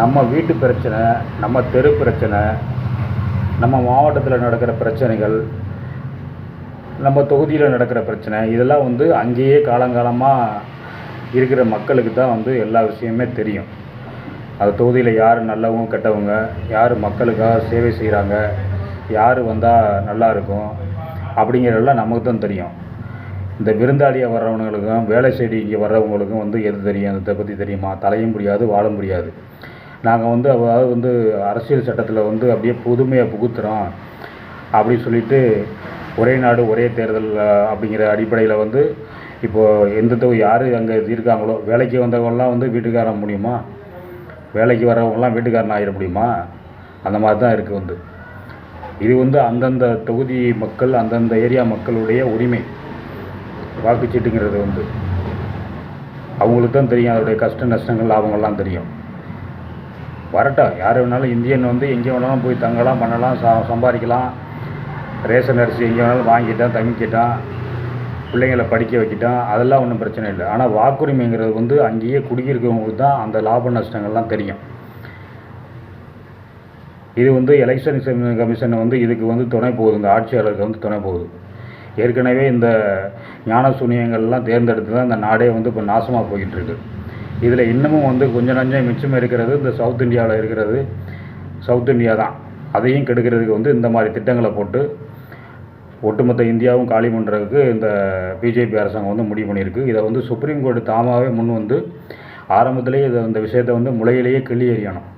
நம்ம வீட்டு பிரச்சனை நம்ம தெரு பிரச்சனை நம்ம மாவட்டத்தில் நடக்கிற பிரச்சனைகள் நம்ம தொகுதியில் நடக்கிற பிரச்சனை இதெல்லாம் வந்து அங்கேயே காலங்காலமாக இருக்கிற மக்களுக்கு தான் வந்து எல்லா விஷயமே தெரியும். அந்த தொகுதியில் யார் நல்லவங்க கெட்டவங்க யார் மக்களுக்காக சேவை செய்கிறாங்க யார் வந்தால் நல்லா இருக்கும் அப்படிங்கிறதெல்லாம் நமக்கு தான் தெரியும். இந்த விருந்தாளியாக வர்றவங்களுக்கும் வேலை செய்தி இங்கே வர்றவங்களுக்கும் வந்து எது தெரியும்? அதை பற்றி தெரியுமா? தலையும் முடியாது வாழ முடியாது. நாங்கள் வந்து அதாவது வந்து அரசியல் சட்டத்தில் வந்து அப்படியே புதுமையை புகுத்துறோம். அப்படின்னு சொல்லிட்டு ஒரே நாடு ஒரே தேர்தல் அப்படிங்கிற அடிப்படையில் வந்து இப்போது எந்த தொகுதி யார் அங்கே இருக்காங்களோ வேலைக்கு வந்தவங்களாம் வந்து வீட்டுக்காரன் முடியுமா? வேலைக்கு வரவங்களாம் வீட்டுக்காரன் ஆகிட முடியுமா? அந்த மாதிரி தான் இருக்குது வந்து. இது வந்து அந்தந்த தொகுதி மக்கள் அந்தந்த ஏரியா மக்களுடைய உரிமை. வாக்குச்சீட்டுங்கிறது வந்து. அவங்களுக்கு தான் தெரியும் அதோடைய கஷ்ட நஷ்டங்கள் லாபங்கள்லாம் தெரியும். வரட்டும். யார் வேணாலும் இந்தியன் வந்து எங்கே வேணாலும் போய் தங்கலாம் பண்ணலாம் சா சம்பாதிக்கலாம். ரேஷன் அரிசி எங்கே வேணாலும் வாங்கிட்டான் தங்கிக்கிட்டான் பிள்ளைங்களை படிக்க வைக்கிட்டான் அதெல்லாம் ஒன்றும் பிரச்சனை இல்லை. ஆனால் வாக்குரிமைங்கிறது வந்து அங்கேயே குடியிருக்கிறவங்களுக்கு தான் அந்த லாப நஷ்டங்கள்லாம் தெரியும். இது வந்து எலெக்ஷன் கமிஷன் வந்து இதுக்கு வந்து துணை போகுது. இந்த ஆட்சியாளருக்கு வந்து துணை போகுது. ஏற்கனவே இந்த ஞான சூனியங்கள்லாம் தேர்ந்தெடுத்து தான் இந்த நாடே வந்து இப்போ நாசமாக போய்கிட்டுருக்கு இதில் இன்னமும் வந்து கொஞ்சம் நஞ்சம் மிச்சம் இருக்கிறது இந்த சவுத் இந்தியாவில் இருக்கிறது. சவுத் இந்தியா தான். அதையும் கெடுக்கிறதுக்கு வந்து இந்த மாதிரி திட்டங்களை போட்டு ஒட்டுமொத்த இந்தியாவும் காலி பண்ணுறதுக்கு இந்த பிஜேபி அரசாங்கம் வந்து முடிவு பண்ணியிருக்கு. இதை வந்து சுப்ரீம் கோர்ட்டு தாமாகவே முன் வந்து ஆரம்பத்திலேயே இதை இந்த விஷயத்தை வந்து முளையிலேயே கிள்ளி எறியணும்.